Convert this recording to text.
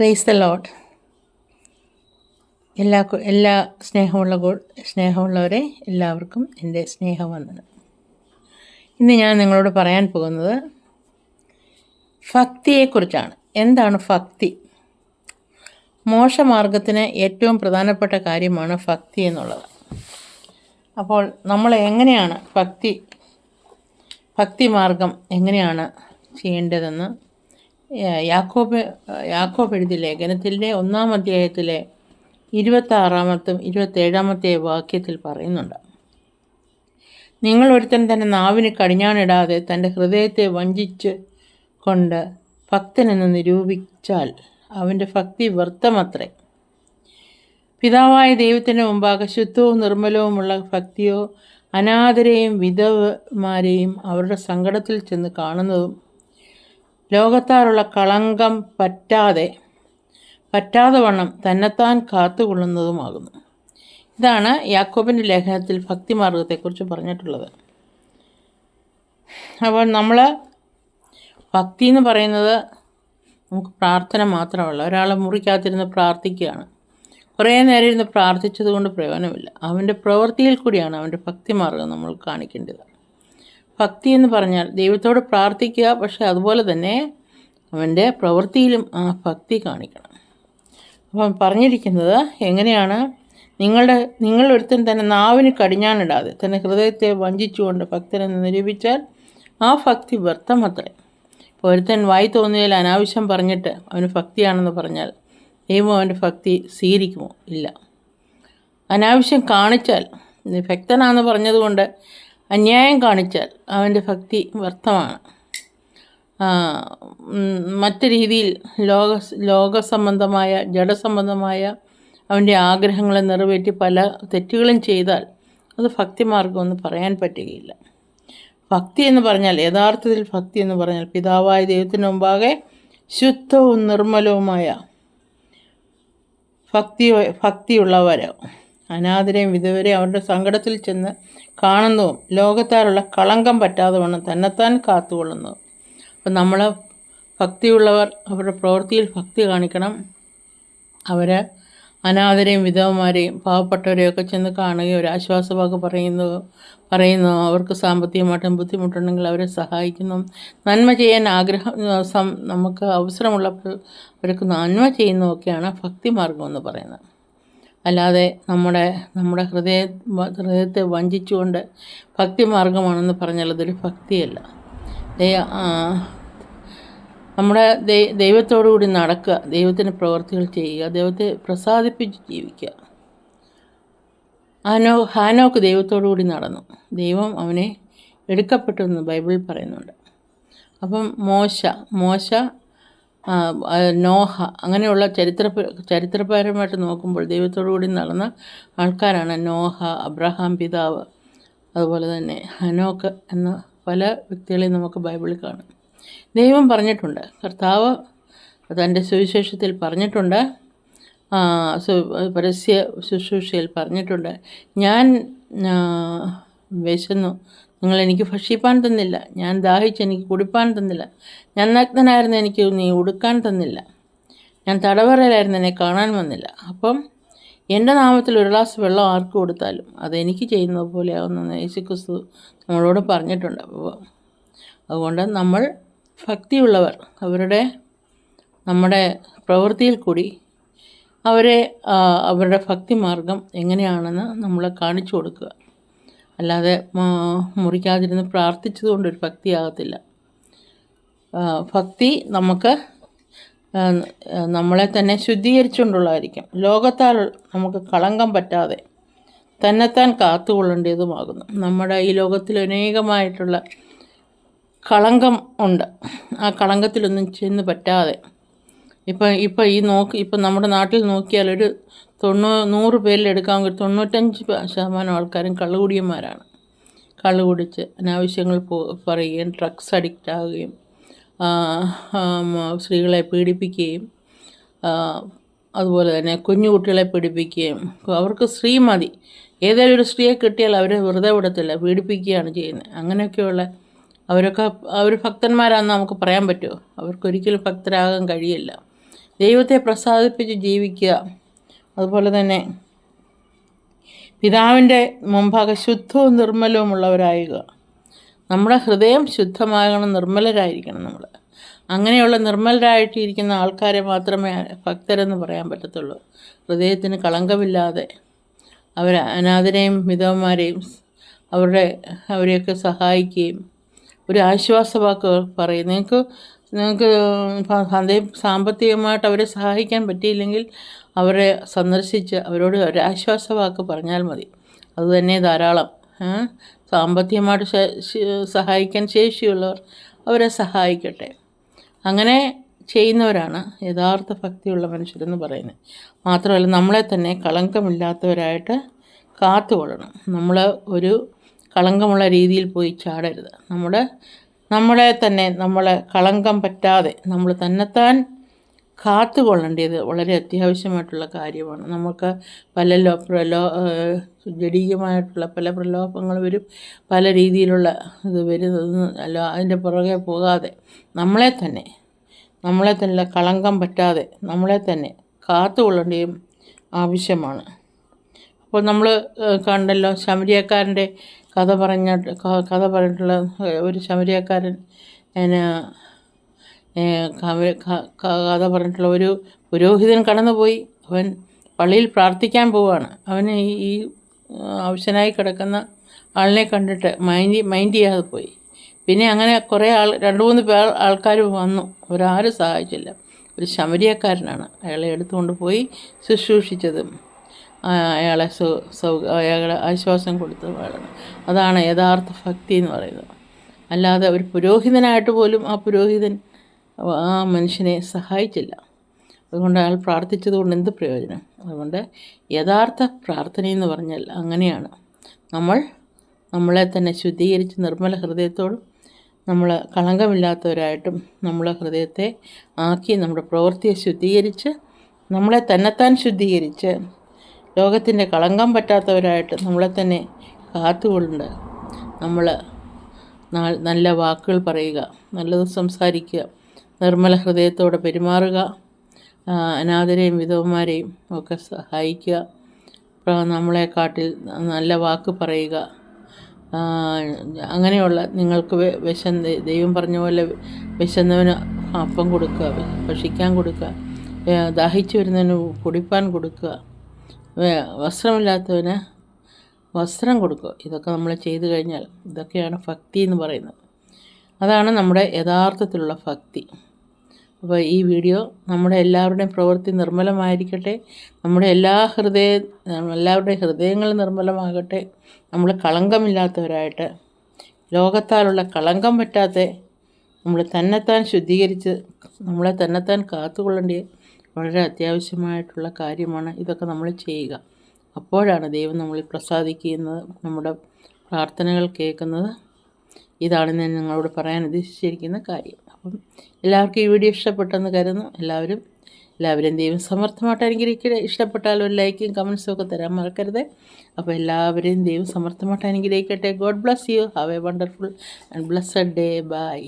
Praise the load എല്ലാ എല്ലാ സ്നേഹമുള്ള സ്നേഹമുള്ളവരെ എല്ലാവർക്കും എന്റെ സ്നേഹവന്ദനം. ഇന്ന് ഞാൻ നിങ്ങളോട് പറയാൻ പോകുന്നത് ഭക്തിയെക്കുറിച്ചാണ്. എന്താണ് ഭക്തി? മോശമാർഗത്തിന് ഏറ്റവും പ്രധാനപ്പെട്ട കാര്യമാണ് ഭക്തി എന്നുള്ളത്. അപ്പോൾ നമ്മൾ എങ്ങനെയാണ് ഭക്തി ഭക്തി മാർഗം എങ്ങനെയാണ് ചെയ്യേണ്ടതെന്ന് യാക്കോബ് യാക്കോബ് എഴുതി ലേഖനത്തിന്റെ ഒന്നാം അധ്യായത്തിലെ ഇരുപത്താറാമത്തും ഇരുപത്തേഴാമത്തെ വാക്യത്തിൽ പറയുന്നുണ്ട്. നിങ്ങൾ ഒരുത്തൻ തന്റെ നാവിന് കടിഞ്ഞാണിടാതെ തന്റെ ഹൃദയത്തെ വഞ്ചിച്ച് കൊണ്ട് ഭക്തനെന്ന് നിരൂപിച്ചാൽ അവന്റെ ഭക്തി വ്യർത്ഥമത്രേ. പിതാവായ ദൈവത്തിന്റെ മുമ്പാകെ ശുദ്ധവും നിർമ്മലവുമുള്ള ഭക്തിയോ അനാഥരെയും വിധവമാരെയും അവരുടെ സങ്കടത്തിൽ ചെന്ന് കാണുന്നതും ലോകത്താലുള്ള കളങ്കം പറ്റാതെ പറ്റാതെ വണ്ണം തന്നെത്താൻ കാത്തുകൊള്ളുന്നതുമാകുന്നു. ഇതാണ് യാക്കോബിന്റെ ലേഖനത്തിൽ ഭക്തിമാർഗത്തെക്കുറിച്ച് പറഞ്ഞിട്ടുള്ളത്. അപ്പോൾ നമ്മൾ ഭക്തി എന്ന് പറയുന്നത് നമുക്ക് പ്രാർത്ഥന മാത്രമല്ല. ഒരാളെ മുറിക്കാത്തിരുന്ന് പ്രാർത്ഥിക്കുകയാണ്. കുറേ നേരം ഇരുന്ന് പ്രാർത്ഥിച്ചതുകൊണ്ട് പ്രയോജനമില്ല. അവന്റെ പ്രവൃത്തിയിൽ കൂടിയാണ് അവന്റെ ഭക്തിമാർഗം നമ്മൾ കാണിക്കേണ്ടത്. ഭക്തി എന്ന് പറഞ്ഞാൽ ദൈവത്തോട് പ്രാർത്ഥിക്കുക പക്ഷേ അതുപോലെ തന്നെ അവന്റെ പ്രവൃത്തിയിലും ആ ഭക്തി കാണിക്കണം. അപ്പം പറഞ്ഞിരിക്കുന്നത് എങ്ങനെയാണ്? നിങ്ങളുടെ നിങ്ങളൊരുത്തൻ തന്നെ നാവിന് കടിഞ്ഞാണിടാതെ തന്നെ ഹൃദയത്തെ വഞ്ചിച്ചുകൊണ്ട് ഭക്തനെ നിരൂപിച്ചാൽ ആ ഭക്തി വ്യർത്ഥമത്രേ. ഇപ്പോൾ ഒരുത്തൻ വായി തോന്നിയാൽ അനാവശ്യം പറഞ്ഞിട്ട് അവന് ഭക്തിയാണെന്ന് പറഞ്ഞാൽ ദൈവം അവന്റെ ഭക്തി സ്വീകരിക്കുമോ? ഇല്ല. അനാവശ്യം കാണിച്ചാൽ ഭക്തനാണെന്ന് പറഞ്ഞതുകൊണ്ട് അന്യായം കാണിച്ചാൽ അവന്റെ ഭക്തി വ്യർത്ഥമാണ്. മറ്റു രീതിയിൽ ലോക ലോകസംബന്ധമായ ജഡസംബന്ധമായ അവന്റെ ആഗ്രഹങ്ങളെ നിറവേറ്റി പല തെറ്റുകളും ചെയ്താൽ അത് ഭക്തിമാർഗമെന്ന് പറയാൻ പറ്റുകയില്ല. ഭക്തി എന്ന് പറഞ്ഞാൽ യഥാർത്ഥത്തിൽ ഭക്തി എന്ന് പറഞ്ഞാൽ പിതാവായ ദൈവത്തിന് മുമ്പാകെ ശുദ്ധവും നിർമ്മലവുമായ ഭക്തി ഭക്തിയുള്ളവരോ? അനാഥരെയും വിധവരെയും അവരുടെ സങ്കടത്തിൽ ചെന്ന് കാണുന്നതും ലോകത്താലുള്ള കളങ്കം പറ്റാതെ വണ്ണം തന്നെത്താൻ കാത്തുകൊള്ളുന്നതും. അപ്പം നമ്മൾ ഭക്തിയുള്ളവർ അവരുടെ പ്രവൃത്തിയിൽ ഭക്തി കാണിക്കണം. അവർ അനാഥരെയും വിധവമാരെയും പാവപ്പെട്ടവരെയൊക്കെ ചെന്ന് കാണുകയും ഒരു ആശ്വാസവാക്ക് പറയുന്നു പറയുന്നു. അവർക്ക് സാമ്പത്തികമായിട്ടും ബുദ്ധിമുട്ടുണ്ടെങ്കിൽ അവരെ സഹായിക്കുന്നു. നന്മ ചെയ്യാൻ ആഗ്രഹം നമുക്ക് അവസരമുള്ളപ്പോൾ അവർക്ക് നന്മ ചെയ്യുന്നതൊക്കെയാണ് ഭക്തിമാർഗം എന്ന് പറയുന്നത്. അല്ലാതെ നമ്മുടെ നമ്മുടെ ഹൃദയ ഹൃദയത്തെ വഞ്ചിച്ചുകൊണ്ട് ഭക്തിമാർഗമാണെന്ന് പറഞ്ഞാൽ അതൊരു ഭക്തിയല്ല. നമ്മുടെ ദൈവത്തോടു കൂടി നടക്കുക ദൈവത്തിന്റെ പ്രവർത്തികൾ ചെയ്യുക ദൈവത്തെ പ്രസാദിപ്പിച്ച് ജീവിക്കുക. ഹാനോ ഹാനോക്ക് ദൈവത്തോടു കൂടി നടന്നു. ദൈവം അവനെ എടുക്കപ്പെട്ടു എന്ന് ബൈബിളിൽ പറയുന്നുണ്ട്. അപ്പം മോശ മോശ നോഹ അങ്ങനെയുള്ള ചരിത്ര ചരിത്രപരമായിട്ട് നോക്കുമ്പോൾ ദൈവത്തോടു കൂടി നടന്ന ആൾക്കാരാണ് നോഹ അബ്രഹാം പിതാവ്. അതുപോലെ തന്നെ ഹനോക്ക് എന്ന പല വ്യക്തികളെയും നമുക്ക് ബൈബിളിൽ കാണാം. ദൈവം പറഞ്ഞിട്ടുണ്ട്. കർത്താവ് തന്റെ സുവിശേഷത്തിൽ പറഞ്ഞിട്ടുണ്ട്. പരസ്യ ശുശ്രൂഷയിൽ പറഞ്ഞിട്ടുണ്ട്. ഞാൻ വിശന്നു. നിങ്ങൾ എനിക്ക് ഭക്ഷിപ്പാൻ തന്നില്ല. ഞാൻ ദാഹിച്ച് എനിക്ക് കുടിപ്പാൻ തന്നില്ല. ഞാൻ നഗ്നനായിരുന്നു എനിക്ക് നീ ഉടുക്കാൻ തന്നില്ല. ഞാൻ തടവറയിലായിരുന്നു എന്നെ കാണാൻ വന്നില്ല. അപ്പം എന്റെ നാമത്തിൽ ഒരു ഗ്ലാസ് വെള്ളം ആർക്ക് കൊടുത്താലും അത് എനിക്ക് ചെയ്യുന്നത് പോലെയാവുന്നെന്ന് യേശുക്രിസ്തു നമ്മളോട് പറഞ്ഞിട്ടുണ്ട്. അപ്പോൾ അതുകൊണ്ട് നമ്മൾ ഭക്തിയുള്ളവർ അവരുടെ നമ്മുടെ പ്രവൃത്തിയിൽ കൂടി അവരെ അവരുടെ ഭക്തിമാർഗം എങ്ങനെയാണെന്ന് നമ്മൾ കാണിച്ചു കൊടുക്കുക. അല്ലാതെ മുറിക്കാതിരുന്ന് പ്രാർത്ഥിച്ചതുകൊണ്ട് ഒരു ഭക്തിയാകത്തില്ല. ഭക്തി നമുക്ക് നമ്മളെ തന്നെ ശുദ്ധീകരിച്ചുകൊണ്ടുള്ളതായിരിക്കും. ലോകത്താൽ നമുക്ക് കളങ്കം പറ്റാതെ തന്നെത്താൻ കാത്തുകൊള്ളേണ്ടതുമാകുന്നു. നമ്മുടെ ഈ ലോകത്തിൽ അനേകമായിട്ടുള്ള കളങ്കം ഉണ്ട്. ആ കളങ്കത്തിലൊന്നും ചെന്ന് പറ്റാതെ ഇപ്പം ഇപ്പം ഈ നോക്ക് ഇപ്പം നമ്മുടെ നാട്ടിൽ നോക്കിയാൽ ഒരു തൊണ്ണൂ നൂറ് പേരിൽ എടുക്കാൻ ഒരു തൊണ്ണൂറ്റഞ്ച് ശതമാനം ആൾക്കാരും കള്ളുകുടിയന്മാരാണ്. കള്ളു കുടിച്ച് അനാവശ്യങ്ങൾ പോ പറയുകയും ഡ്രഗ്സ് അഡിക്റ്റ് ആവുകയും സ്ത്രീകളെ പീഡിപ്പിക്കുകയും അതുപോലെ തന്നെ കുഞ്ഞു കുട്ടികളെ പീഡിപ്പിക്കുകയും അവർക്ക് സ്ത്രീ മതി. ഏതെങ്കിലും ഒരു സ്ത്രീയെ കിട്ടിയാൽ അവരെ വെറുതെ വിടത്തില്ല പീഡിപ്പിക്കുകയാണ് ചെയ്യുന്നത്. അങ്ങനെയൊക്കെയുള്ള അവരൊക്കെ അവർ ഭക്തന്മാരാണെന്ന് നമുക്ക് പറയാൻ പറ്റുമോ? അവർക്കൊരിക്കലും ഭക്തരാകാൻ കഴിയില്ല. ദൈവത്തെ പ്രസാദിപ്പിച്ച് ജീവിക്കുക. അതുപോലെ തന്നെ പിതാവിന്റെ മുമ്പാകെ ശുദ്ധവും നിർമ്മലവുമുള്ളവരായുക നമ്മുടെ ഹൃദയം ശുദ്ധമാകണം നിർമ്മലരായിരിക്കണം നമ്മൾ. അങ്ങനെയുള്ള നിർമ്മലരായിട്ടിരിക്കുന്ന ആൾക്കാരെ മാത്രമേ ഭക്തരെന്ന് പറയാൻ പറ്റത്തുള്ളൂ. ഹൃദയത്തിന് കളങ്കമില്ലാതെ അവർ അനാഥരെയും വിധവന്മാരെയും അവരുടെ അവരെയൊക്കെ സഹായിക്കുകയും ഒരു ആശ്വാസവാക്ക് പറയും നിങ്ങൾക്ക് നിങ്ങൾക്ക് സാമ്പത്തികമായിട്ട് അവരെ സഹായിക്കാൻ പറ്റിയില്ലെങ്കിൽ അവരെ സന്ദർശിച്ച് അവരോട് ഒരു ആശ്വാസവാക്ക് പറഞ്ഞാൽ മതി. അതുതന്നെ ധാരാളം. സാമ്പത്തികമായിട്ട് സഹായിക്കാൻ ശേഷിയുള്ളവർ അവരെ സഹായിക്കട്ടെ. അങ്ങനെ ചെയ്യുന്നവരാണ് യഥാർത്ഥ ഭക്തിയുള്ള മനുഷ്യരെന്ന് പറയുന്നത്. മാത്രമല്ല നമ്മളെ തന്നെ കളങ്കമില്ലാത്തവരായിട്ട് കാത്തുകൊള്ളണം. നമ്മൾ ഒരു കളങ്കമുള്ള രീതിയിൽ പോയി ചാടരുത്. നമ്മുടെ നമ്മളെ തന്നെ നമ്മളെ കളങ്കം പറ്റാതെ നമ്മൾ തന്നെത്താൻ കാത്തുകൊള്ളേണ്ടത് വളരെ അത്യാവശ്യമായിട്ടുള്ള കാര്യമാണ്. നമുക്ക് പല ലോ പ്രലോ ജടീയമായിട്ടുള്ള പല പ്രലോഭങ്ങൾ വരും. പല രീതിയിലുള്ള ഇത് വരുന്നത് അല്ല അതിന്റെ പുറകെ പോകാതെ നമ്മളെ തന്നെ നമ്മളെ തന്നെ കളങ്കം പറ്റാതെ നമ്മളെ തന്നെ കാത്തുകൊള്ളേണ്ടതും ആവശ്യമാണ്. അപ്പോൾ നമ്മൾ കണ്ടല്ലോ ശമരിയക്കാരന്റെ കഥ പറഞ്ഞ കഥ പറഞ്ഞിട്ടുള്ള ഒരു ശമരിയക്കാരൻ എന്നാ കഥ പറഞ്ഞിട്ടുള്ള ഒരു പുരോഹിതൻ കടന്നുപോയി. അവൻ പള്ളിയിൽ പ്രാർത്ഥിക്കാൻ പോവുകയാണ് അവന് ഈ ആവശ്യനായി കിടക്കുന്ന ആളിനെ കണ്ടിട്ട് മൈൻഡ് മൈൻഡ് ചെയ്യാതെ പോയി. പിന്നെ അങ്ങനെ കുറേ ആൾ രണ്ട് മൂന്ന് പേർ ആൾക്കാർ വന്നു. അവരാരും സഹായിച്ചില്ല. ഒരു ശമരിയക്കാരനാണ് അയാളെ എടുത്തുകൊണ്ട് പോയി ശുശ്രൂഷിച്ചതും. അയാളെ സൗ സൗ അയാളെ ആശ്വാസം കൊടുത്ത് വളരണം അതാണ് യഥാർത്ഥ ഭക്തി എന്ന് പറയുന്നത്. അല്ലാതെ ഒരു പുരോഹിതനായിട്ട് പോലും ആ പുരോഹിതൻ ആ മനുഷ്യനെ സഹായിച്ചില്ല. അതുകൊണ്ട് അയാൾ പ്രാർത്ഥിച്ചതുകൊണ്ട് എന്ത് പ്രയോജനം? അതുകൊണ്ട് യഥാർത്ഥ പ്രാർത്ഥന എന്ന് പറഞ്ഞാൽ അങ്ങനെയാണ്. നമ്മൾ നമ്മളെ തന്നെ ശുദ്ധീകരിച്ച് നിർമ്മല ഹൃദയത്തോടും നമ്മൾ കളങ്കമില്ലാത്തവരായിട്ടും നമ്മളെ ഹൃദയത്തെ ആക്കി നമ്മുടെ പ്രവൃത്തിയെ ശുദ്ധീകരിച്ച് നമ്മളെ തന്നെത്താൻ ശുദ്ധീകരിച്ച് ലോകത്തിന്റെ കളങ്കം പറ്റാത്തവരായിട്ട് നമ്മളെ തന്നെ കാത്തുകൊണ്ട് നമ്മൾ നല്ല വാക്കുകൾ പറയുക നല്ലത് സംസാരിക്കുക നിർമ്മല ഹൃദയത്തോടെ പെരുമാറുക അനാഥരെയും വിധവന്മാരെയും ഒക്കെ സഹായിക്കുക നമ്മളെ കാട്ടിൽ നല്ല വാക്ക് പറയുക. അങ്ങനെയുള്ള നിങ്ങൾക്ക് വിശന്ന് ദൈവം പറഞ്ഞ പോലെ വിശന്നവന് അപ്പം കൊടുക്കുക ഭക്ഷിക്കാൻ കൊടുക്കുക ദാഹിച്ചു വരുന്നതിന് കുടിപ്പാൻ കൊടുക്കുക. വസ്ത്രമില്ലാത്തവന് വസ്ത്രം കൊടുക്കുക. ഇതൊക്കെ നമ്മൾ ചെയ്തു കഴിഞ്ഞാൽ ഇതൊക്കെയാണ് ഭക്തി എന്ന് പറയുന്നത്. അതാണ് നമ്മുടെ യഥാർത്ഥത്തിലുള്ള ഭക്തി. അപ്പോൾ ഈ വീഡിയോ നമ്മുടെ എല്ലാവരുടെയും പ്രവൃത്തി നിർമ്മലമായിരിക്കട്ടെ. നമ്മുടെ എല്ലാ ഹൃദയ എല്ലാവരുടെയും ഹൃദയങ്ങൾ നിർമ്മലമാകട്ടെ. നമ്മൾ കളങ്കമില്ലാത്തവരായിട്ട് ലോകത്താലുള്ള കളങ്കം പറ്റാത്ത നമ്മൾ തന്നെത്താൻ ശുദ്ധീകരിച്ച് നമ്മളെ തന്നെത്താൻ കാത്തുകൊള്ളേണ്ട വളരെ അത്യാവശ്യമായിട്ടുള്ള കാര്യമാണ് ഇതൊക്കെ നമ്മൾ ചെയ്യുക. അപ്പോഴാണ് ദൈവം നമ്മളിൽ പ്രസാദിക്കുന്നത് നമ്മുടെ പ്രാർത്ഥനകൾ കേൾക്കുന്നത്. ഇതാണ് ഞാൻ നിങ്ങളോട് പറയാൻ ഉദ്ദേശിച്ചിരിക്കുന്ന കാര്യം. അപ്പം എല്ലാവർക്കും ഈ വീഡിയോ ഇഷ്ടപ്പെട്ടെന്ന് കരുതുന്നു. എല്ലാവരും എല്ലാവരും ദൈവം സമർത്ഥമായിട്ട് അനുഗ്രഹിക്കുക ഇഷ്ടപ്പെട്ടാൽ ഒരു ലൈക്കും കമൻസും ഒക്കെ തരാൻ മറക്കരുത്. അപ്പോൾ എല്ലാവരെയും ദൈവം സമർത്ഥമായിട്ട് അനുഗ്രഹിക്കട്ടെ. God bless you have a wonderful and blessed day bye